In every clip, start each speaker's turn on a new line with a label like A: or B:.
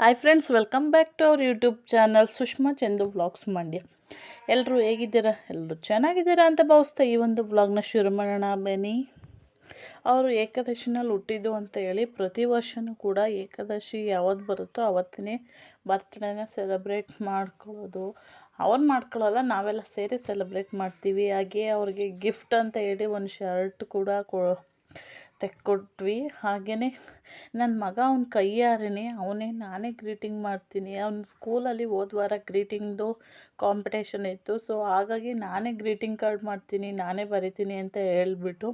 A: Hi friends welcome back to our YouTube channel Sushma Chandu vlogs Mandya ಎಲ್ಲರೂ ಹೇಗಿದ್ದೀರಾ? ಎಲ್ಲರೂ ಚೆನ್ನಾಗಿದ್ದೀರಾ ಅಂತ ಭಾವಿಸ್ತಾ ಈ ಒಂದು ವ್ಲಾಗ್ನ ಶುರು ಮಾಡೋಣ ಬೇನಿ ಅವರು ಏಕಾದಶಿನಲ್ಲಿ ಹುಟ್ಟಿದ್ದು ಅಂತ ಹೇಳಿ ಪ್ರತಿ ವರ್ಷವೂ ಕೂಡ ಏಕಾದಶಿ ಯಾವತ್ತು ಬರುತ್ತೋ ಅವತ್ತಿನೇ ಬರ್ತ್ಡೇನ ಸೆಲೆಬ್ರೇಟ್ ಮಾಡ್ಕೊಳ್ಳೋದು. ಅವ್ರು ಮಾಡ್ಕೊಳ್ಳಲ್ಲ, ನಾವೆಲ್ಲ ಸೇರಿ ಸೆಲೆಬ್ರೇಟ್ ಮಾಡ್ತೀವಿ. ಹಾಗೆ ಅವ್ರಿಗೆ ಗಿಫ್ಟ್ ಅಂತ ಹೇಳಿ ಒಂದು ಶರ್ಟ್ ಕೂಡ ಕೊ ತೆಕ್ಕೊಟ್ವಿ. ಹಾಗೆಯೇ ನನ್ನ ಮಗ ಅವ್ನ ಕೈಯಾರೇ ಅವನೇ ನಾನೇ ಗ್ರೀಟಿಂಗ್ ಮಾಡ್ತೀನಿ. ಅವ್ನ ಸ್ಕೂಲಲ್ಲಿ ಹೋದ ವಾರ ಗ್ರೀಟಿಂಗ್ದು ಕಾಂಪಿಟೇಷನ್ ಇತ್ತು. ಸೊ ಹಾಗಾಗಿ ನಾನೇ ಗ್ರೀಟಿಂಗ್ ಕಾರ್ಡ್ ಮಾಡ್ತೀನಿ, ನಾನೇ ಬರಿತೀನಿ ಅಂತ ಹೇಳ್ಬಿಟ್ಟು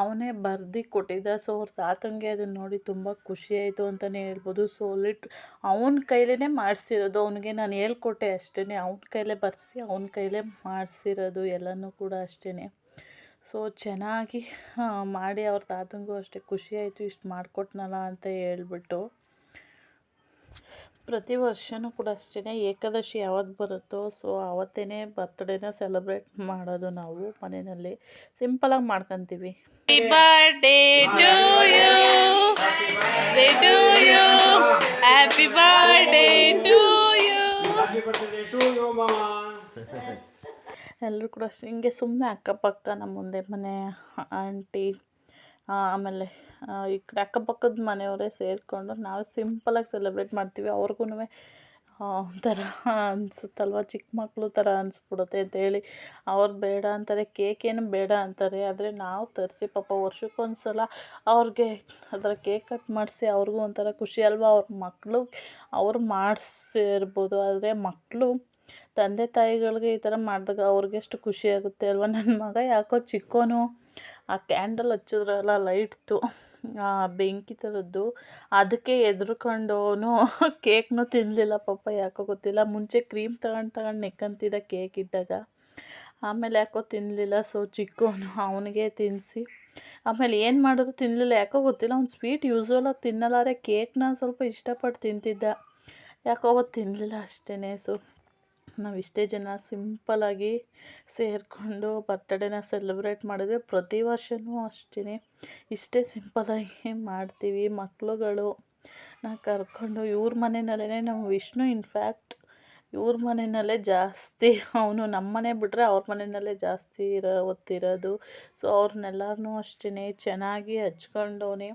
A: ಅವನೇ ಬರ್ದು ಕೊಟ್ಟಿದ್ದ. ಸೊ ಅವ್ರ ತಾತಂಗೆ ಅದನ್ನು ನೋಡಿ ತುಂಬ ಖುಷಿಯಾಯಿತು ಅಂತಲೇ ಹೇಳ್ಬೋದು. ಸೊ ಲಿಟ್ ಅವನ ಕೈಲೇ ಮಾಡಿಸಿರೋದು. ಅವನಿಗೆ ನಾನು ಹೇಳ್ಕೊಟ್ಟೆ ಅಷ್ಟೇ ಅವನ ಕೈಲೇ ಬರೆಸಿ, ಅವನ ಕೈಲೇ ಮಾಡಿಸಿರೋದು ಎಲ್ಲನೂ ಕೂಡ ಅಷ್ಟೇ ಸೊ ಚೆನ್ನಾಗಿ ಮಾಡಿ ಅವ್ರ ತಾತನಿಗೂ ಅಷ್ಟೇ ಖುಷಿಯಾಯಿತು ಇಷ್ಟು ಮಾಡಿಕೊಟ್ನಲ್ಲ ಅಂತ ಹೇಳ್ಬಿಟ್ಟು. ಪ್ರತಿ ವರ್ಷನೂ ಕೂಡ ಅಷ್ಟೇ ಏಕಾದಶಿ ಯಾವತ್ತು ಬರುತ್ತೋ ಸೊ ಆವತ್ತೇ ಬರ್ತ್ಡೇನ ಸೆಲೆಬ್ರೇಟ್ ಮಾಡೋದು ನಾವು ಮನೆಯಲ್ಲಿ. ಸಿಂಪಲಾಗಿ ಮಾಡ್ಕೊತೀವಿ. Birthday to you to you happy birthday to you ಎಲ್ಲರೂ ಕೂಡ ಅಷ್ಟೇ. ಹಿಂಗೆ ಸುಮ್ಮನೆ ಅಕ್ಕಪಕ್ಕ ನಮ್ಮ ಮುಂದೆ ಮನೆ, ಆಂಟಿ ಆಮೇಲೆ ಈ ಕಡೆ ಅಕ್ಕಪಕ್ಕದ ಮನೆಯವರೇ ಸೇರಿಕೊಂಡು ನಾವು ಸಿಂಪಲಾಗಿ ಸೆಲೆಬ್ರೇಟ್ ಮಾಡ್ತೀವಿ. ಅವ್ರಿಗೂ ಒಂಥರ ಅನಿಸುತ್ತಲ್ವ? ಚಿಕ್ಕ ಮಕ್ಕಳು ಥರ ಅನಿಸ್ಬಿಡುತ್ತೆ ಅಂತೇಳಿ ಅವ್ರು ಬೇಡ ಅಂತಾರೆ, ಕೇಕ್ ಏನು ಬೇಡ ಅಂತಾರೆ. ಆದರೆ ನಾವು ತರಿಸಿ, ಪಾಪ ವರ್ಷಕ್ಕೊಂದು ಸಲ ಅವ್ರಿಗೆ ಅದರ ಕೇಕ್ ಕಟ್ ಮಾಡಿಸಿ ಅವ್ರಿಗೂ ಒಂಥರ ಖುಷಿ ಅಲ್ವಾ? ಅವ್ರ ಮಕ್ಕಳು ಅವ್ರು ಮಾಡಿಸಿರ್ಬೋದು. ಆದರೆ ಮಕ್ಕಳು ತಂದೆ ತಾಯಿಗಳಿಗೆ ಈ ಥರ ಮಾಡಿದಾಗ ಅವ್ರಿಗೆ ಎಷ್ಟು ಖುಷಿ ಆಗುತ್ತೆ ಅಲ್ವಾ? ನನ್ನ ಮಗ ಯಾಕೋ ಚಿಕ್ಕೋನು ಆ ಕ್ಯಾಂಡಲ್ ಹಚ್ಚಿದ್ರಲ್ಲ ಲೈಟ್ದು ಆ ಬೆಂಕಿ ಥರದ್ದು. ಅದಕ್ಕೆ ಎದುರುಕೊಂಡವನು ಕೇಕ್ನೂ ತಿನ್ನಲಿಲ್ಲ ಪಾಪ ಯಾಕೋ ಗೊತ್ತಿಲ್ಲ. ಮುಂಚೆ ಕ್ರೀಮ್ ತಗೊಂಡು ತಗೊಂಡು ನೆಕ್ಕಂತಿದ್ದ ಕೇಕ್ ಇಟ್ಟಾಗ. ಆಮೇಲೆ ಯಾಕೋ ತಿನ್ನಲಿಲ್ಲ ಸೊ ಚಿಕ್ಕೋನು ಅವನಿಗೆ ತಿನ್ನಿಸಿ ಆಮೇಲೆ ಏನು ಮಾಡಿದ್ರು ತಿನ್ನಲಿಲ್ಲ ಯಾಕೋ ಗೊತ್ತಿಲ್ಲ. ಅವ್ನು ಸ್ವೀಟ್ ಯೂಸ್ವಲಾಗಿ ತಿನ್ನಲಾರೆ ಕೇಕ್ನ ಸ್ವಲ್ಪ ಇಷ್ಟಪಟ್ಟು ತಿಂತಿದ್ದ. ಯಾಕೋ ಅವತ್ತು ತಿನ್ನಲಿಲ್ಲ ಅಷ್ಟೇ ಸೊ ನಾವು ಇಷ್ಟೇ ಜನ ಸಿಂಪಲ್ಲಾಗಿ ಸೇರಿಕೊಂಡು ಬರ್ತಡೇನ ಸೆಲೆಬ್ರೇಟ್ ಮಾಡಿದ್ರೆ ಪ್ರತಿ ವರ್ಷವೂ ಅಷ್ಟೇ ಇಷ್ಟೇ ಸಿಂಪಲಾಗಿ ಮಾಡ್ತೀವಿ. ಮಕ್ಕಳುಗಳು ನಾ ಕರ್ಕೊಂಡು ಇವ್ರ ಮನೆಯಲ್ಲೇ ನಮ್ಮ ವಿಷ್ಣು ಇನ್ಫ್ಯಾಕ್ಟ್ ಇವ್ರ ಮನೆಯಲ್ಲೇ ಜಾಸ್ತಿ, ಅವನು ನಮ್ಮ ಮನೆ ಬಿಟ್ಟರೆ ಅವ್ರ ಮನೆಯಲ್ಲೇ ಜಾಸ್ತಿ ಇರೋ ಹೊತ್ತಿರೋದು ಸೊ ಅವ್ರನ್ನೆಲ್ಲರೂ ಅಷ್ಟೇ ಚೆನ್ನಾಗಿ ಹಚ್ಕೊಂಡವನೇ.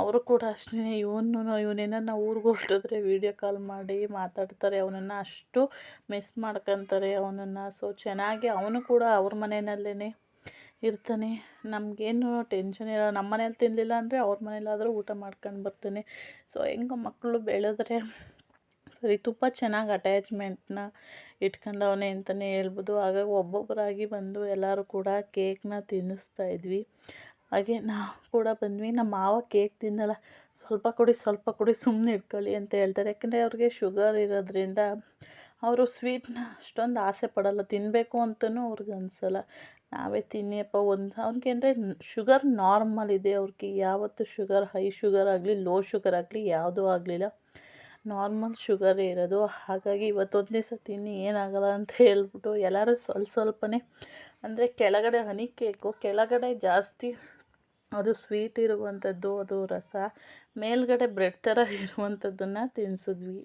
A: ಅವರು ಕೂಡ ಅಷ್ಟೇ ಇವನು ಇವನೇನ ಊರಿಗೆ ಹೊರಟಿದ್ರೆ ವೀಡಿಯೋ ಕಾಲ್ ಮಾಡಿ ಮಾತಾಡ್ತಾರೆ. ಅವನನ್ನು ಅಷ್ಟು ಮಿಸ್ ಮಾಡ್ಕೊತಾರೆ ಅವನನ್ನು. ಸೊ ಚೆನ್ನಾಗಿ ಅವನು ಕೂಡ ಅವ್ರ ಮನೆಯಲ್ಲೇ ಇರ್ತಾನೆ. ನಮಗೇನು ಟೆನ್ಷನ್ ಇರೋ ನಮ್ಮ ಮನೇಲಿ ತಿನ್ನಲಿಲ್ಲ ಅಂದರೆ ಅವ್ರ ಮನೇಲಾದರೂ ಊಟ ಮಾಡ್ಕೊಂಡು ಬರ್ತಾನೆ. ಸೊ ಹೆಂಗೆ ಮಕ್ಕಳು ಬೆಳೆದ್ರೆ ಸರಿ, ತುಂಬ ಚೆನ್ನಾಗಿ ಅಟ್ಯಾಚ್ಮೆಂಟ್ನ ಇಟ್ಕೊಂಡವನೇ ಅಂತಲೇ ಹೇಳ್ಬೋದು. ಹಾಗಾಗಿ ಒಬ್ಬೊಬ್ಬರಾಗಿ ಬಂದು ಎಲ್ಲರೂ ಕೂಡ ಕೇಕ್ನ ತಿನ್ನಿಸ್ತಾ ಇದ್ವಿ. ಹಾಗೆ ನಾವು ಕೂಡ ಬಂದ್ವಿ. ನಮ್ಮ ಮಾವ ಕೇಕ್ ತಿನ್ನಲ್ಲ. ಸ್ವಲ್ಪ ಕೊಡಿ ಸ್ವಲ್ಪ ಕೊಡಿ ಸುಮ್ಮನೆ ಇಟ್ಕೊಳ್ಳಿ ಅಂತ ಹೇಳ್ತಾರೆ. ಯಾಕೆಂದರೆ ಅವ್ರಿಗೆ ಶುಗರ್ ಇರೋದ್ರಿಂದ ಅವರು ಸ್ವೀಟ್ನ ಅಷ್ಟೊಂದು ಆಸೆ ಪಡೋಲ್ಲ. ತಿನ್ನಬೇಕು ಅಂತಲೂ ಅವ್ರಿಗೆ ಅನಿಸಲ್ಲ. ನಾವೇ ತಿನ್ನಿಯಪ್ಪ, ಒಂದು ಅವ್ನಿಗೆ ಅಂದರೆ ಶುಗರ್ ನಾರ್ಮಲ್ ಇದೆ ಅವ್ರಿಗೆ. ಯಾವತ್ತು ಶುಗರ್ ಹೈ ಶುಗರ್ ಆಗಲಿ ಲೋ ಶುಗರ್ ಆಗಲಿ, ಯಾವುದೂ ಆಗಲಿಲ್ಲ. ನಾರ್ಮಲ್ ಶುಗರೇ ಇರೋದು. ಹಾಗಾಗಿ ಇವತ್ತೊಂದು ದಿವಸ ತಿನ್ನಿ ಏನಾಗಲ್ಲ ಅಂತ ಹೇಳ್ಬಿಟ್ಟು ಎಲ್ಲರೂ ಸ್ವಲ್ಪ ಸ್ವಲ್ಪನೇ ಅಂದರೆ ಕೆಳಗಡೆ ಹನಿ ಕೇಕು, ಕೆಳಗಡೆ ಜಾಸ್ತಿ ಅದು ಸ್ವೀಟ್ ಇರುವಂಥದ್ದು ಅದು ರಸ, ಮೇಲ್ಗಡೆ ಬ್ರೆಡ್ ಥರ ಇರುವಂಥದ್ದನ್ನು ತಿನ್ನಿಸಿದ್ವಿ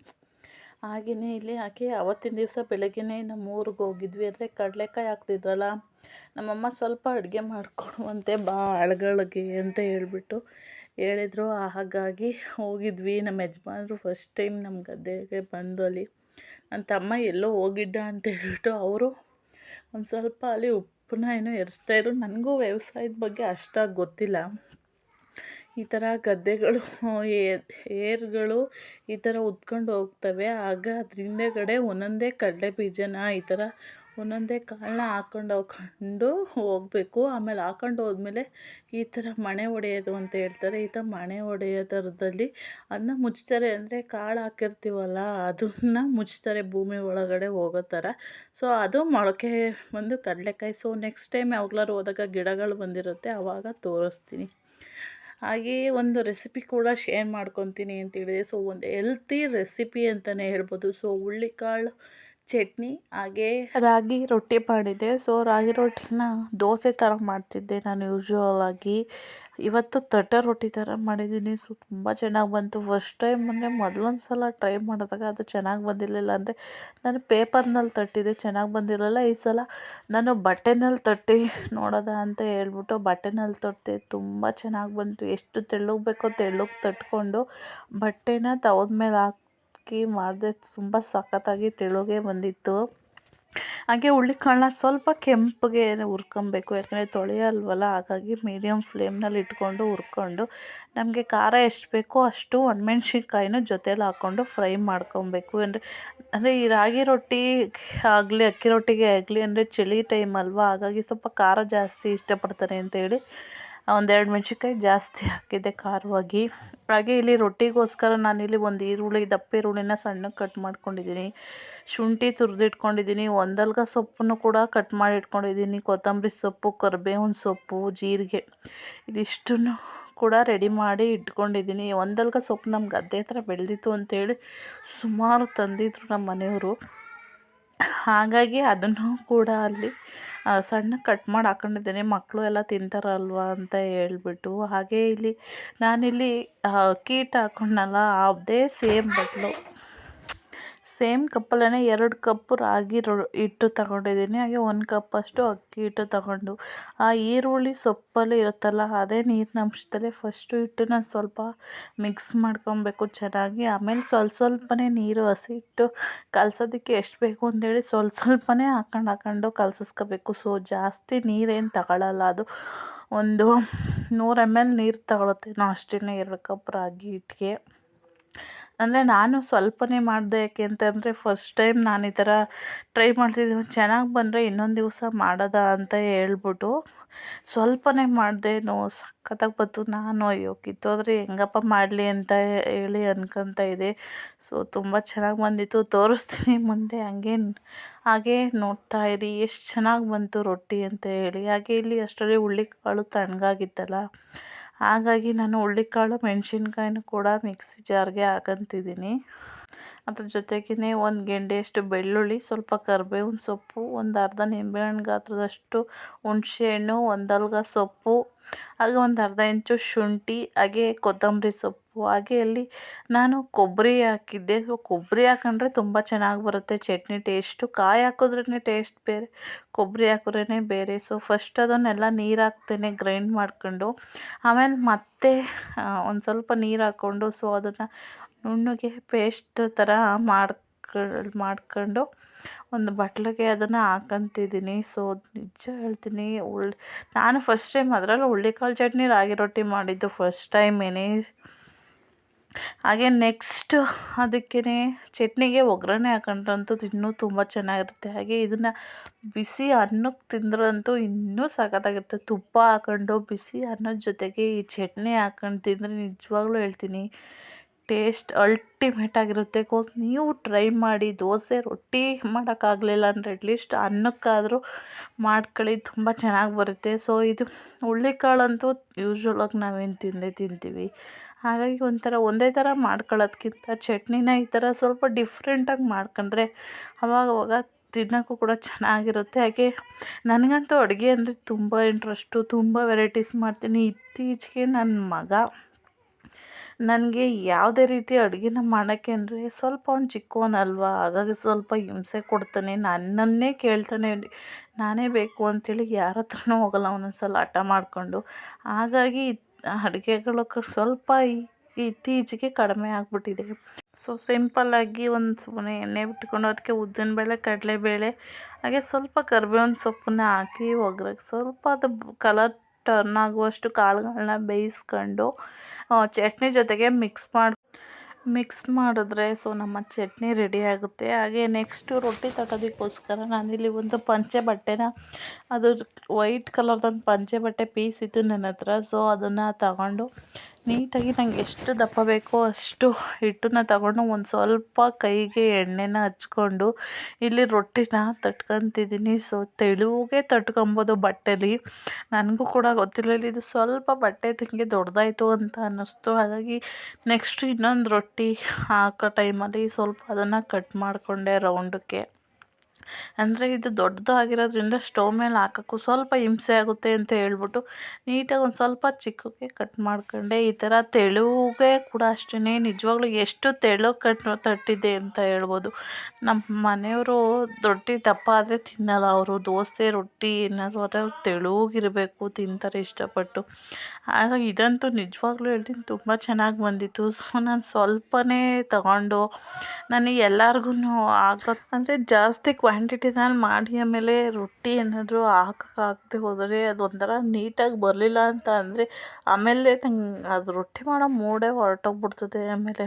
A: ಹಾಗೆಯೇ ಇಲ್ಲಿ ಆಕೆ ಅವತ್ತಿನ ದಿವಸ ಬೆಳಗ್ಗೆನೇ ನಮ್ಮ ಊರಿಗೆ ಹೋಗಿದ್ವಿ ಅಂದರೆ ಕಡಲೆಕಾಯಿ ಹಾಕ್ತಿದ್ರಲ್ಲ, ನಮ್ಮಮ್ಮ ಸ್ವಲ್ಪ ಅಡುಗೆ ಮಾಡಿಕೊಡುವಂತೆ ಬಾ ಅಳಗಳಿಗೆ ಅಂತ ಹೇಳ್ಬಿಟ್ಟು ಹೇಳಿದ್ರು ಹಾಗಾಗಿ ಹೋಗಿದ್ವಿ. ನಮ್ಮ ಯಜಮಾನ್ರು ಫಸ್ಟ್ ಟೈಮ್ ನಮ್ಮ ಗದ್ದೆಗೆ ಬಂದು ಅಲ್ಲಿ ನನ್ನ ತಮ್ಮ ಎಲ್ಲೋ ಹೋಗಿದ್ದ ಅಂತ ಹೇಳಿಬಿಟ್ಟು ಅವರು ಒಂದು ಸ್ವಲ್ಪ ಅಲ್ಲಿ ಉಪ್ಪನ್ನ ಏನೋ ಎರಿಸ್ತಾಯಿದ್ರು ನನಗೂ ವ್ಯವಸಾಯದ ಬಗ್ಗೆ ಅಷ್ಟಾಗಿ ಗೊತ್ತಿಲ್ಲ. ಈ ಥರ ಗದ್ದೆಗಳು ಏರ್ಗಳು ಈ ಥರ ಉತ್ಕೊಂಡು ಹೋಗ್ತವೆ. ಆಗ ಅದ್ರ ಹಿಂದೆಗಡೆ ಒಂದೊಂದೇ ಕಡಲೆ ಬೀಜನ ಈ ಥರ ಒಂದೊಂದೇ ಕಾಲನ್ನ ಹಾಕೊಂಡು ಹೋಗ್ಕೊಂಡು ಹೋಗಬೇಕು. ಆಮೇಲೆ ಹಾಕೊಂಡು ಹೋದ್ಮೇಲೆ ಈ ಥರ ಮಣೆ ಒಡೆಯೋದು ಅಂತ ಹೇಳ್ತಾರೆ. ಈ ಥರ ಮಣೆ ಹೊಡೆಯೋ ಥರದಲ್ಲಿ ಅದನ್ನ ಮುಚ್ತಾರೆ ಅಂದರೆ ಕಾಳು ಹಾಕಿರ್ತೀವಲ್ಲ, ಅದನ್ನು ಮುಚ್ತಾರೆ ಭೂಮಿ ಒಳಗಡೆ ಹೋಗೋ ಥರ. ಸೊ, ಅದು ಮೊಳಕೆ ಬಂದು ಕಡಲೆಕಾಯಿ. ಸೊ ನೆಕ್ಸ್ಟ್ ಟೈಮ್ ಯಾವಾಗ್ಲಾರು ಹೋದಾಗ ಗಿಡಗಳು ಬಂದಿರುತ್ತೆ ಆವಾಗ ತೋರಿಸ್ತೀನಿ. ಹಾಗೆ ಒಂದು ರೆಸಿಪಿ ಕೂಡ ಶೇರ್ ಮಾಡ್ಕೊತೀನಿ ಅಂತ ಹೇಳಿದೆ. ಸೊ, ಒಂದು ಹೆಲ್ತಿ ರೆಸಿಪಿ ಅಂತಲೇ ಹೇಳ್ಬೋದು. ಸೊ ಹುಳ್ಳಿಕಾಳು ಚಟ್ನಿ, ಹಾಗೆ ರಾಗಿ ರೊಟ್ಟಿ ಮಾಡಿದ್ದೆ. ಸೊ ರಾಗಿ ರೊಟ್ಟಿನ ದೋಸೆ ಥರ ಮಾಡ್ತಿದ್ದೆ ನಾನು ಯೂಶ್ವಲ್ ಆಗಿ. ಇವತ್ತು ತಟ್ಟೆ ರೊಟ್ಟಿ ಥರ ಮಾಡಿದ್ದೀನಿ. ಸೊ ತುಂಬ ಚೆನ್ನಾಗಿ ಬಂತು. ಫಸ್ಟ್ ಟೈಮ್ ಮೊನ್ನೆ ಮೊದಲೊಂದು ಸಲ ಟ್ರೈ ಮಾಡಿದಾಗ ಅದು ಚೆನ್ನಾಗಿ ಬಂದಿರಲಿಲ್ಲ. ಅಂದರೆ ನಾನು ಪೇಪರ್ನಲ್ಲಿ ತಟ್ಟಿದ್ದೆ. ಚೆನ್ನಾಗಿ ಬಂದಿರಲಿಲ್ಲ. ಈ ಸಲ ನಾನು ಬಟ್ಟೆನಲ್ಲಿ ತಟ್ಟಿ ನೋಡೋದ ಅಂತ ಹೇಳ್ಬಿಟ್ಟು ಬಟ್ಟೆನಲ್ಲಿ ತಟ್ಟಿದೆ ತುಂಬ ಚೆನ್ನಾಗಿ ಬಂತು. ಎಷ್ಟು ತೆಳ್ಳಗೆ ಬೇಕೋ ತೆಳ್ಳಗೆ ತಟ್ಕೊಂಡು ಬಟ್ಟೆನ ತವದ ಮೇಲೆ ಹಾಕಿ ಮಾಡಿದೆ ತುಂಬ ಸಖತ್ತಾಗಿ ತೆಳುಗೆ ಬಂದಿತ್ತು. ಹಾಗೆ ಹುಳ್ಳಿಕಾಳನ್ನ ಸ್ವಲ್ಪ ಕೆಂಪಗೆ ಹುರ್ಕೊಬೇಕು, ಯಾಕಂದರೆ ತೊಳೆಯಲ್ವಲ್ಲ, ಹಾಗಾಗಿ ಮೀಡಿಯಮ್ ಫ್ಲೇಮ್ನಲ್ಲಿ ಇಟ್ಕೊಂಡು ಹುರ್ಕೊಂಡು ನಮಗೆ ಖಾರ ಎಷ್ಟು ಬೇಕೋ ಅಷ್ಟು ಒಣಮೆಣ್ಸಿನ್ಕಾಯಿನೂ ಜೊತೇಲಿ ಹಾಕ್ಕೊಂಡು ಫ್ರೈ ಮಾಡ್ಕೊಬೇಕು. ಅಂದರೆ ಅಂದರೆ ಈ ರಾಗಿ ರೊಟ್ಟಿ ಆಗಲಿ, ಅಕ್ಕಿ ರೊಟ್ಟಿಗೆ ಆಗಲಿ, ಅಂದರೆ ಚಳಿ ಟೈಮ್ ಅಲ್ವಾ, ಹಾಗಾಗಿ ಸ್ವಲ್ಪ ಖಾರ ಜಾಸ್ತಿ ಇಷ್ಟಪಡ್ತಾರೆ ಅಂತೇಳಿ ಒಂದೆರಡು ಮೆಣ್ಸಿನ್ಕಾಯಿ ಜಾಸ್ತಿ ಹಾಕಿದ್ದೆ ಖಾರವಾಗಿ. ಹಾಗೆ ಇಲ್ಲಿ ರೊಟ್ಟಿಗೋಸ್ಕರ ನಾನಿಲ್ಲಿ ಒಂದು ಈರುಳ್ಳಿ, ದಪ್ಪ ಈರುಳ್ಳಿನ ಸಣ್ಣಗೆ ಕಟ್ ಮಾಡ್ಕೊಂಡಿದ್ದೀನಿ. ಶುಂಠಿ ತುರಿದಿಟ್ಕೊಂಡಿದ್ದೀನಿ. ಒಂದಲ್ಗ ಸೊಪ್ಪನ್ನು ಕೂಡ ಕಟ್ ಮಾಡಿ ಇಟ್ಕೊಂಡಿದ್ದೀನಿ ಕೊತ್ತಂಬರಿ ಸೊಪ್ಪು, ಕರಿಬೇವಿನ ಸೊಪ್ಪು, ಜೀರಿಗೆ. ಇದಿಷ್ಟನ್ನು ಕೂಡ ರೆಡಿ ಮಾಡಿ ಇಟ್ಕೊಂಡಿದ್ದೀನಿ. ಒಂದಲ್ಗ ಸೊಪ್ಪು ನಮ್ಮ ಗದ್ದೆ ಹತ್ರ ಬೆಳೆದಿತ್ತು ಅಂತೇಳಿ ಸುಮಾರು ತಂದಿದ್ರು ನಮ್ಮ ಮನೆಯವರು ಹಾಗಾಗಿ ಅದನ್ನು ಕೂಡ ಅಲ್ಲಿ ಸಣ್ಣ ಕಟ್ ಮಾಡಿ ಹಾಕೊಂಡಿದ್ದೀನಿ. ಮಕ್ಕಳು ಎಲ್ಲ ತಿಂತಾರಲ್ವ ಅಂತ ಹೇಳ್ಬಿಟ್ಟು. ಹಾಗೆ ಇಲ್ಲಿ ನಾನಿಲ್ಲಿ ಕೀಟ ಹಾಕೊಂಡಲ್ಲ ಅದೇ ಸೇಮ್ ಬಟ್ಲು ಸೇಮ್ ಕಪ್ಪಲ್ಲೇ ಎರಡು ಕಪ್ ರಾಗಿ ರೊ, ಹಿಟ್ಟು ತಗೊಂಡಿದ್ದೀನಿ. ಹಾಗೆ ಒಂದು ಕಪ್ಪಷ್ಟು ಅಕ್ಕಿ ಹಿಟ್ಟು ತಗೊಂಡು. ಆ ಈರುಳ್ಳಿ ಸೊಪ್ಪಲ್ಲಿ ಇರುತ್ತಲ್ಲ, ಅದೇ ನೀರಿನ ಅಂಶದಲ್ಲೇ ಫಸ್ಟು ಹಿಟ್ಟನ್ನ ಸ್ವಲ್ಪ ಮಿಕ್ಸ್ ಮಾಡ್ಕೊಬೇಕು ಚೆನ್ನಾಗಿ. ಆಮೇಲೆ ಸ್ವಲ್ಪ ಸ್ವಲ್ಪನೇ ನೀರು, ಹಸಿ ಹಿಟ್ಟು ಕಲಸೋದಕ್ಕೆ ಎಷ್ಟು ಬೇಕು ಅಂತೇಳಿ ಸ್ವಲ್ಪ ಸ್ವಲ್ಪನೇ ಹಾಕೊಂಡು ಹಾಕೊಂಡು ಕಲಸಿಸ್ಕೋಬೇಕು. ಸೊ ಜಾಸ್ತಿ ನೀರೇನು ತಗೊಳ್ಳಲ್ಲ ಅದು. ಒಂದು ನೂರು ಎಂ ಎಲ್ ನೀರು ತಗೊಳುತ್ತೇನೋ ಅಷ್ಟೇ ಎರಡು ಕಪ್ ರಾಗಿ ಹಿಟ್ಟಿಗೆ. ಅಂದರೆ ನಾನು ಸ್ವಲ್ಪನೇ ಮಾಡಿದೆ ಯಾಕೆ ಅಂತಂದರೆ ಫಸ್ಟ್ ಟೈಮ್ ನಾನು ಈ ಥರ ಟ್ರೈ ಮಾಡ್ತಿದ್ದೆ. ಚೆನ್ನಾಗಿ ಬಂದರೆ ಇನ್ನೊಂದು ದಿವಸ ಮಾಡೋದಾ ಅಂತ ಹೇಳ್ಬಿಟ್ಟು ಸ್ವಲ್ಪನೇ ಮಾಡಿದೆ. ನೋ, ಸಖತ್ತಾಗಿ ಬಂತು. ನಾನು, ಅಯ್ಯೋ, ಕಿತ್ತೋದ್ರೆ ಹೆಂಗಪ್ಪ ಮಾಡಲಿ ಅಂತ ಹೇಳಿ ಅನ್ಕೊತ ಇದೆ ಸೊ ತುಂಬ ಚೆನ್ನಾಗಿ ಬಂದಿತ್ತು. ತೋರಿಸ್ತೀನಿ ಮುಂದೆ ಹಂಗೆ ಹಾಗೆ ನೋಡ್ತಾ ಇರಿ. ಎಷ್ಟು ಚೆನ್ನಾಗಿ ಬಂತು ರೊಟ್ಟಿ ಅಂತ ಹೇಳಿ. ಹಾಗೆ ಇಲ್ಲಿ ಅಷ್ಟರಲ್ಲಿ ಹುಳ್ಳಿಕಾಳು ತಣ್ಣಗಾಗಿತ್ತಲ್ಲ. ಹಾಗಾಗಿ ನಾನು ಹುಳ್ಳಿಕಾಳು ಮೆಣಸಿನ್ಕಾಯಿನೂ ಕೂಡ ಮಿಕ್ಸಿ ಜಾರ್ಗೆ ಹಾಕಂತಿದ್ದೀನಿ. ಅದ್ರ ಜೊತೆಗೇ ಒಂದು ಗೆಂಡೆಯಷ್ಟು ಬೆಳ್ಳುಳ್ಳಿ, ಸ್ವಲ್ಪ ಕರ್ಬೇವಿನ ಸೊಪ್ಪು, ಒಂದು ಅರ್ಧ ನಿಂಬೆಹಣ್ಣು ಗಾತ್ರದಷ್ಟು ಹುಣಸೆಹಣ್ಣು ಅಲ್ಗ ಸೊಪ್ಪು, ಹಾಗೆ ಒಂದು ಅರ್ಧ ಇಂಚು ಶುಂಠಿ, ಹಾಗೆ ಕೊತ್ತಂಬರಿ ಸೊಪ್ಪು. ಹಾಗೆ ಅಲ್ಲಿ ನಾನು ಕೊಬ್ಬರಿ ಹಾಕಿದ್ದೆ. ಸೊ ಕೊಬ್ಬರಿ ಹಾಕೊಂಡ್ರೆ ತುಂಬ ಚೆನ್ನಾಗಿ ಬರುತ್ತೆ. ಚಟ್ನಿ ಟೇಸ್ಟು ಕಾಯಿ ಹಾಕಿದ್ರೇ ಟೇಸ್ಟ್ ಬೇರೆ, ಕೊಬ್ಬರಿ ಹಾಕಿದ್ರೇ ಬೇರೆ. ಸೊ ಫಸ್ಟ್ ಅದನ್ನೆಲ್ಲ ನೀರು ಹಾಕ್ತೇನೆ ಗ್ರೈಂಡ್ ಮಾಡ್ಕೊಂಡು. ಆಮೇಲೆ ಮತ್ತೆ ಒಂದು ಸ್ವಲ್ಪ ನೀರು ಹಾಕ್ಕೊಂಡು ಸೊ ಅದನ್ನು ನುಣ್ಣಗೆ ಪೇಸ್ಟ್ ಥರ ಮಾಡ್ಕ, ಮಾಡ್ಕೊಂಡು ಒಂದು ಬಟ್ಲಿಗೆ ಅದನ್ನು ಹಾಕಂತಿದ್ದೀನಿ. ಸೊ ನಿಜ ಹೇಳ್ತೀನಿ, ಉಳ್, ನಾನು ಫಸ್ಟ್ ಟೈಮ್ ಅದರಲ್ಲಿ ಹುಳ್ಳಿಕಾಳು ಚಟ್ನಿ ರಾಗಿ ರೊಟ್ಟಿ ಮಾಡಿದ್ದು ಫಸ್ಟ್ ಟೈಮೇನೆ ಹಾಗೆ ನೆಕ್ಸ್ಟ್ ಅದಕ್ಕೇ ಚಟ್ನಿಗೆ ಒಗ್ಗರಣೆ ಹಾಕೊಂಡ್ರಂತೂ ಇನ್ನೂ ತುಂಬ ಚೆನ್ನಾಗಿರುತ್ತೆ. ಹಾಗೆ ಇದನ್ನು ಬಿಸಿ ಅನ್ನಕ್ಕೆ ತಿಂದ್ರಂತೂ ಇನ್ನೂ ಸಖತ್ತಾಗಿರುತ್ತೆ. ತುಪ್ಪ ಹಾಕೊಂಡು ಬಿಸಿ ಅನ್ನದ ಜೊತೆಗೆ ಈ ಚಟ್ನಿ ಹಾಕೊಂಡು ತಿಂದರೆ ನಿಜವಾಗ್ಲೂ ಹೇಳ್ತೀನಿ ಟೇಸ್ಟ್ ಅಲ್ಟಿಮೇಟ್ ಆಗಿರುತ್ತೆ. ಕೋಸ್ ನೀವು ಟ್ರೈ ಮಾಡಿ ದೋಸೆ ರೊಟ್ಟಿ ಮಾಡೋಕ್ಕಾಗಲಿಲ್ಲ ಅಂದರೆ ಅಟ್ಲೀಸ್ಟ್ ಅನ್ನಕ್ಕಾದರೂ ಮಾಡ್ಕೊಳ್ಳಿ, ತುಂಬ ಚೆನ್ನಾಗಿ ಬರುತ್ತೆ. ಸೊ ಇದು ಹುಳ್ಳಿಕಾಳಂತೂ ಯೂಶ್ವಲಾಗಿ ನಾವೇನು ತಿಂದೇ ತಿಂತೀವಿ. ಹಾಗಾಗಿ ಒಂಥರ ಒಂದೇ ಥರ ಮಾಡ್ಕೊಳ್ಳೋದ್ಕಿಂತ ಚಟ್ನಿನ ಈ ಥರ ಸ್ವಲ್ಪ ಡಿಫ್ರೆಂಟಾಗಿ ಮಾಡ್ಕೊಂಡ್ರೆ ಅವಾಗವಾಗ ತಿನ್ನೋಕ್ಕೂ ಕೂಡ ಚೆನ್ನಾಗಿರುತ್ತೆ. ಹಾಗೆ ನನಗಂತೂ ಅಡುಗೆ ಅಂದರೆ ತುಂಬ ಇಂಟ್ರೆಸ್ಟು, ತುಂಬ ವೆರೈಟೀಸ್ ಮಾಡ್ತೀನಿ. ಇತ್ತೀಚೆಗೆ ನನ್ನ ಮಗ ನನಗೆ ಯಾವುದೇ ರೀತಿ ಅಡುಗೆನ ಮಾಡೋಕ್ಕೆ ಅಂದರೆ ಸ್ವಲ್ಪ ಅವ್ನು ಚಿಕ್ಕವನಲ್ವ, ಹಾಗಾಗಿ ಸ್ವಲ್ಪ ಹಿಂಸೆ ಕೊಡ್ತಾನೆ, ನನ್ನನ್ನೇ ಕೇಳ್ತಾನೆ, ನಾನೇ ಬೇಕು ಅಂಥೇಳಿ ಯಾರ ಹತ್ರನೂ ಹೋಗಲ್ಲ ಒಂದೊಂದು ಸಲ ಹಠ ಮಾಡಿಕೊಂಡು. ಹಾಗಾಗಿ ಅಡುಗೆಗಳು ಸ್ವಲ್ಪ ಇತ್ತೀಚೆಗೆ ಕಡಿಮೆ ಆಗಿಬಿಟ್ಟಿದೆ. ಸೊ ಸಿಂಪಲ್ಲಾಗಿ ಒಂದು ಸುಮ್ಮನೆ ಎಣ್ಣೆ ಬಿಟ್ಕೊಂಡು ಅದಕ್ಕೆ ಉದ್ದಿನಬೇಳೆ ಕಡಲೆಬೇಳೆ ಹಾಗೆ ಸ್ವಲ್ಪ ಕರ್ಬೇವಿನ ಸೊಪ್ಪನ್ನ ಹಾಕಿ ಒಗ್ಗರಣೆ ಸ್ವಲ್ಪ ಅದು ಕಲರ್ ಟರ್ನ್ ಆಗುವಷ್ಟು ಕಾಳುಗಳನ್ನ ಬೇಯಿಸ್ಕೊಂಡು ಚಟ್ನಿ ಜೊತೆಗೆ ಮಿಕ್ಸ್ ಮಾಡಿ ಮಿಕ್ಸ್ ಮಾಡಿದ್ರೆ ಸೊ ನಮ್ಮ ಚಟ್ನಿ ರೆಡಿ ಆಗುತ್ತೆ. ಹಾಗೆ ನೆಕ್ಸ್ಟು ರೊಟ್ಟಿ ತಟ್ಟೋದಕ್ಕೋಸ್ಕರ ನಾನಿಲ್ಲಿ ಒಂದು ಪಂಚೆ ಬಟ್ಟೆನ, ಅದು ವೈಟ್ ಕಲರ್ದೊಂದು ಪಂಚೆ ಬಟ್ಟೆ ಪೀಸ್ ಇತ್ತು ನನ್ನ ಹತ್ರ. ಸೊ ಅದನ್ನು ತಗೊಂಡು ನೀಟಾಗಿ ನಂಗೆ ಎಷ್ಟು ದಪ್ಪ ಬೇಕೋ ಅಷ್ಟು ಹಿಟ್ಟನ್ನ ತಗೊಂಡು ಒಂದು ಸ್ವಲ್ಪ ಕೈಗೆ ಎಣ್ಣೆನ ಹಚ್ಕೊಂಡು ಇಲ್ಲಿ ರೊಟ್ಟಿನ ತಟ್ಕೊತಿದ್ದೀನಿ. ಸೊ ತೆಳುವಾಗೆ ತಟ್ಕೊಬೋದು ಬಟ್ಟೆಲಿ. ನನಗೂ ಕೂಡ ಗೊತ್ತಿರಲಿಲ್ಲ ಇದು ಸ್ವಲ್ಪ ಬಟ್ಟೆ ತಿಂಗೆ ದೊಡ್ಡದಾಯಿತು ಅಂತ ಅನ್ನಿಸ್ತು. ಹಾಗಾಗಿ ನೆಕ್ಸ್ಟ್ ಇನ್ನೊಂದು ರೊಟ್ಟಿ ಹಾಕೋ ಟೈಮಲ್ಲಿ ಸ್ವಲ್ಪ ಅದನ್ನು ಕಟ್ ಮಾಡಿಕೊಂಡೆ ರೌಂಡಕ್ಕೆ ಅಂದರೆ ಇದು ದೊಡ್ಡದು ಆಗಿರೋದ್ರಿಂದ ಸ್ಟವ್ ಮೇಲೆ ಹಾಕೋಕ್ಕೂ ಸ್ವಲ್ಪ ಹಿಂಸೆ ಆಗುತ್ತೆ ಅಂತ ಹೇಳ್ಬಿಟ್ಟು ನೀಟಾಗಿ ಒಂದು ಸ್ವಲ್ಪ ಚಿಕ್ಕಕ್ಕೆ ಕಟ್ ಮಾಡ್ಕೊಂಡೆ. ಈ ಥರ ತೆಳುಗೆ ಕೂಡ ಅಷ್ಟೇ ನಿಜವಾಗ್ಲೂ ಎಷ್ಟು ತೆಳು ಕಟ್ ತಟ್ಟಿದೆ ಅಂತ ಹೇಳ್ಬೋದು. ನಮ್ಮ ಮನೆಯವರು ರೊಟ್ಟಿ ದಪ್ಪ ಆದರೆ ತಿನ್ನಲ್ಲ. ಅವರು ದೋಸೆ, ರೊಟ್ಟಿ, ಏನಾದರೂ ಆದರೆ ತೆಳುಗಿರಬೇಕು, ತಿಂತಾರೆ ಇಷ್ಟಪಟ್ಟು. ಆಗ ಇದಂತೂ ನಿಜವಾಗ್ಲೂ ಹೇಳ್ತೀನಿ ತುಂಬ ಚೆನ್ನಾಗಿ ಬಂದಿತ್ತು. ಸೊ ನಾನು ಸ್ವಲ್ಪನೇ ತಗೊಂಡು ನನಗೆ ಎಲ್ಲರಿಗೂ ಆಗೋ ಅಂದರೆ ಜಾಸ್ತಿ ಕ್ವಾಂಟಿಟಿನಲ್ಲಿ ಮಾಡಿ ಆಮೇಲೆ ರೊಟ್ಟಿ ಏನಾದರೂ ಹಾಕಕ್ಕಾಗ್ದೆ ಹೋದರೆ ಅದೊಂಥರ ನೀಟಾಗಿ ಬರಲಿಲ್ಲ ಅಂತ ಅಂದರೆ ಆಮೇಲೆ ನಂಗೆ ಅದು ರೊಟ್ಟಿ ಮಾಡೋ ಮೂಡೇ ಹೊರಟೋಗ್ಬಿಡ್ತದೆ. ಆಮೇಲೆ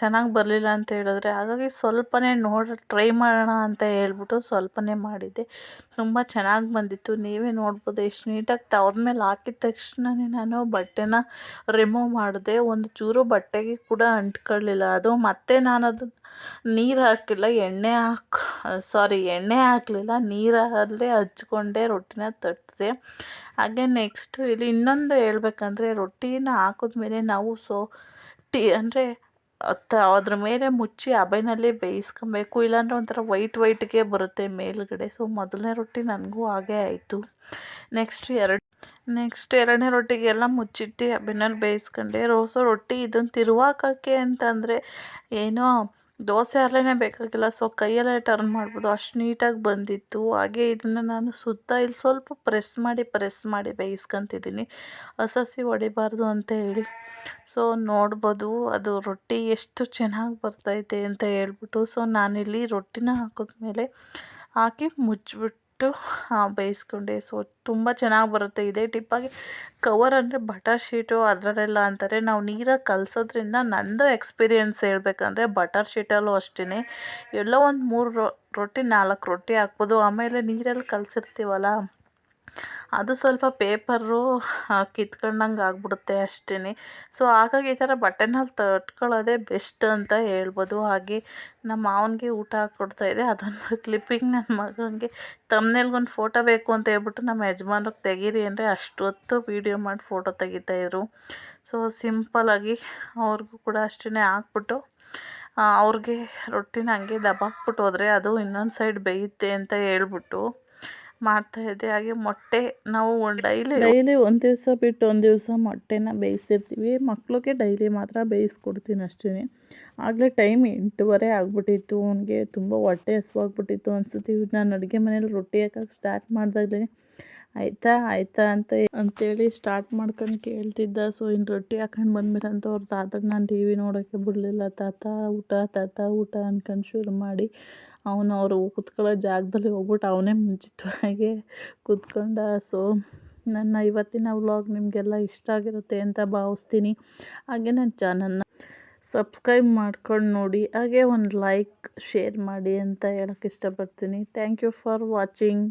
A: ಚೆನ್ನಾಗಿ ಬರಲಿಲ್ಲ ಅಂತ ಹೇಳಿದ್ರೆ ಹಾಗಾಗಿ ಸ್ವಲ್ಪನೇ ನೋಡಿ ಟ್ರೈ ಮಾಡೋಣ ಅಂತ ಹೇಳ್ಬಿಟ್ಟು ಸ್ವಲ್ಪನೇ ಮಾಡಿದ್ದೆ. ತುಂಬ ಚೆನ್ನಾಗಿ ಬಂದಿತ್ತು. ನೀವೇ ನೋಡ್ಬೋದು ಎಷ್ಟು ನೀಟಾಗಿ ತವದ ಮೇಲೆ ಹಾಕಿದ ತಕ್ಷಣವೇ ನಾನು ಬಟ್ಟೆನ ರಿಮೂವ್ ಮಾಡಿದೆ. ಒಂದು ಚೂರು ಬಟ್ಟೆಗೆ ಕೂಡ ಅಂಟ್ಕೊಳ್ಳಿಲ್ಲ. ಅದು ಮತ್ತೆ ನಾನು ಅದು ನೀರು ಹಾಕಿಲ್ಲ, ಎಣ್ಣೆ ಹಾಕಿ ಸಾರಿ ಎಣ್ಣೆ ಹಾಕಲಿಲ್ಲ ನೀರಲ್ಲೇ ಹಚ್ಕೊಂಡೆ ರೊಟ್ಟಿನ ತಟ್ಟಿದೆ ಹಾಗೆ ನೆಕ್ಸ್ಟು ಇಲ್ಲಿ ಇನ್ನೊಂದು ಹೇಳ್ಬೇಕಂದ್ರೆ, ರೊಟ್ಟಿನ ಹಾಕಿದ್ಮೇಲೆ ನಾವು ಸೊ, ಟಿ ಅಂದರೆ ಅದ್ರ ಮೇಲೆ ಮುಚ್ಚಿ ಹಬೆನಲ್ಲಿ ಬೇಯಿಸ್ಕೊಬೇಕು, ಇಲ್ಲಾಂದ್ರೆ ಒಂಥರ ವೈಟ್ ವೈಟ್ಗೆ ಬರುತ್ತೆ ಮೇಲುಗಡೆ. ಸೊ ಮೊದಲನೇ ರೊಟ್ಟಿ ನನಗೂ ಹಾಗೆ ಆಯಿತು. ನೆಕ್ಸ್ಟ್ ಎರಡು ನೆಕ್ಸ್ಟ್ ಎರಡನೇ ರೊಟ್ಟಿಗೆಲ್ಲ ಮುಚ್ಚಿಟ್ಟು ಹಬೆನಲ್ಲಿ ಬೇಯಿಸ್ಕೊಂಡೆ. ರೋಸೋ ರೊಟ್ಟಿ ಇದನ್ನು ತಿರುವಾಕೋಕ್ಕೆ ಅಂತಂದರೆ, ಏನೋ ದೋಸೆ ಅಲ್ಲೇ ಬೇಕಾಗಿಲ್ಲ ಸೊ ಕೈಯಲ್ಲೇ ಟರ್ನ್ ಮಾಡ್ಬೋದು. ಅಷ್ಟು ನೀಟಾಗಿ ಬಂದಿತ್ತು. ಹಾಗೆ ಇದನ್ನು ನಾನು ಸುತ್ತ ಇಲ್ಲಿ ಸ್ವಲ್ಪ ಪ್ರೆಸ್ ಮಾಡಿ ಪ್ರೆಸ್ ಮಾಡಿ ಬೇಯಿಸ್ಕೊತಿದ್ದೀನಿ. ಹಸಿ ಹೊಡಿಬಾರ್ದು ಅಂತ ಹೇಳಿ. ಸೊ ನೋಡ್ಬೋದು, ಅದು ರೊಟ್ಟಿ ಎಷ್ಟು ಚೆನ್ನಾಗಿ ಬರ್ತೈತೆ ಅಂತ ಹೇಳ್ಬಿಟ್ಟು. ಸೊ ನಾನಿಲ್ಲಿ ರೊಟ್ಟಿನ ಹಾಕಿದ್ಮೇಲೆ ಹಾಕಿ ಮುಚ್ಚಿಬಿಟ್ಟು ಬೇಯಿಸ್ಕೊಂಡೆ. ಸೊ ತುಂಬ ಚೆನ್ನಾಗಿ ಬರುತ್ತೆ. ಇದೇ ಟಿಪ್ಪಾಗಿ ಕವರ್ ಅಂದರೆ ಬಟರ್ ಶೀಟು ಅದರಲ್ಲೆಲ್ಲ ಅಂತಾರೆ. ನಾವು ನೀರಾಗಿ ಕಲಸೋದ್ರಿಂದ ನಂದು ಎಕ್ಸ್ಪೀರಿಯೆನ್ಸ್ ಹೇಳ್ಬೇಕಂದ್ರೆ ಬಟರ್ ಶೀಟಲ್ಲೂ ಅಷ್ಟೇ ಎಲ್ಲೋ ಒಂದು ಮೂರು ರೊಟ್ಟಿ ನಾಲ್ಕು ರೊಟ್ಟಿ ಹಾಕ್ಬೋದು. ಆಮೇಲೆ ನೀರಲ್ಲಿ ಕಲಸಿರ್ತೀವಲ್ಲ? ಅದು ಸ್ವಲ್ಪ ಪೇಪರು ಕಿತ್ಕೊಂಡಂಗೆ ಆಗ್ಬಿಡುತ್ತೆ ಅಷ್ಟೇ ಸೊ, ಹಾಗಾಗಿ ಈ ಥರ ಬಟ್ಟೆನಲ್ಲಿ ತಟ್ಕೊಳ್ಳೋದೇ ಬೆಸ್ಟ್ ಅಂತ ಹೇಳ್ಬೋದು. ಹಾಗೆ ನಮ್ಮ ಮಾವನಿಗೆ ಊಟ ಹಾಕ್ಕೊಡ್ತಾಯಿದ್ದೆ ಅದೊಂದು ಕ್ಲಿಪ್ಪಿಂಗ್ ನನ್ನ ಮಗನಿಗೆ. ತಮ್ಮನೇಲ್ಗೊಂದು ಫೋಟೋ ಬೇಕು ಅಂತ ಹೇಳ್ಬಿಟ್ಟು ನಮ್ಮ ಯಜಮಾನ್ರಿಗೆ ತೆಗೀರಿ ಅಂದರೆ ಅಷ್ಟೊತ್ತು ವೀಡಿಯೋ ಮಾಡಿ ಫೋಟೋ ತೆಗಿತಾಯಿದ್ರು ಸೊ ಸಿಂಪಲಾಗಿ ಅವ್ರಿಗೂ ಕೂಡ ಅಷ್ಟೇ ಹಾಕ್ಬಿಟ್ಟು ಅವ್ರಿಗೆ ರೊಟ್ಟಿನ ಹಂಗೆ ದಬಾಕ್ಬಿಟ್ಟು ಹೋದರೆ ಅದು ಇನ್ನೊಂದು ಸೈಡ್ ಬೇಯುತ್ತೆ ಅಂತ ಹೇಳ್ಬಿಟ್ಟು ಮಾಡ್ತಾಯಿದ್ದೆ ಹಾಗೆ ಮೊಟ್ಟೆ ನಾವು ಡೈಲಿ ಡೈಲಿ ಒಂದು ದಿವಸ ಬಿಟ್ಟು ಒಂದು ದಿವಸ ಮೊಟ್ಟೆನ ಬೇಯಿಸಿರ್ತೀವಿ. ಮಕ್ಕಳಿಗೆ ಡೈಲಿ ಮಾತ್ರ ಬೇಯಿಸ್ಕೊಡ್ತೀನಿ ಅಷ್ಟೇ ಆಗಲೇ ಟೈಮ್ ಎಂಟೂವರೆ ಆಗ್ಬಿಟ್ಟಿತ್ತು. ಅವನಿಗೆ ತುಂಬ ಹೊಟ್ಟೆ ಹಸುವಾಗ್ಬಿಟ್ಟಿತ್ತು ಅನ್ಸುತ್ತೆ. ನಾನು ಅಡುಗೆ ಮನೇಲಿ ರೊಟ್ಟಿ ಹಾಕಕ್ಕೆ ಸ್ಟಾರ್ಟ್ ಮಾಡಿದಾಗಲೇ ಆಯಿತಾ ಆಯಿತಾ ಅಂತ ಅಂತೇಳಿ ಸ್ಟಾರ್ಟ್ ಮಾಡ್ಕೊಂಡು ಕೇಳ್ತಿದ್ದ. ಸೊ ಇನ್ನು ರೊಟ್ಟಿ ಹಾಕೊಂಡು ಬಂದ್ಮೇಲೆ ಅಂತ ಅವ್ರ ತಾತಗೆ ನಾನು ಟಿ ವಿ ನೋಡೋಕ್ಕೆ ಬಿಡಲಿಲ್ಲ. ತಾತ, ಊಟ ತಾತ, ಊಟ ಅನ್ಕೊಂಡು ಶುರು ಮಾಡಿ ಅವನು ಅವರು ಕೂತ್ಕೊಳ್ಳೋ ಜಾಗದಲ್ಲಿ ಹೋಗ್ಬಿಟ್ಟು ಅವನೇ ಮುಂಚಿತವಾಗೆ ಕೂತ್ಕೊಂಡ. ಸೊ ನನ್ನ ಇವತ್ತಿನ ವ್ಲಾಗ್ ನಿಮಗೆಲ್ಲ ಇಷ್ಟ ಆಗಿರುತ್ತೆ ಅಂತ ಭಾವಿಸ್ತೀನಿ. ಹಾಗೆ ನನ್ನ ಚಾನಲ್ನ ಸಬ್ಸ್ಕ್ರೈಬ್ ಮಾಡ್ಕೊಂಡು ನೋಡಿ. ಹಾಗೆ ಒಂದು ಲೈಕ್ ಶೇರ್ ಮಾಡಿ ಅಂತ ಹೇಳೋಕ್ಕೆ ಇಷ್ಟಪಡ್ತೀನಿ. Thank you for watching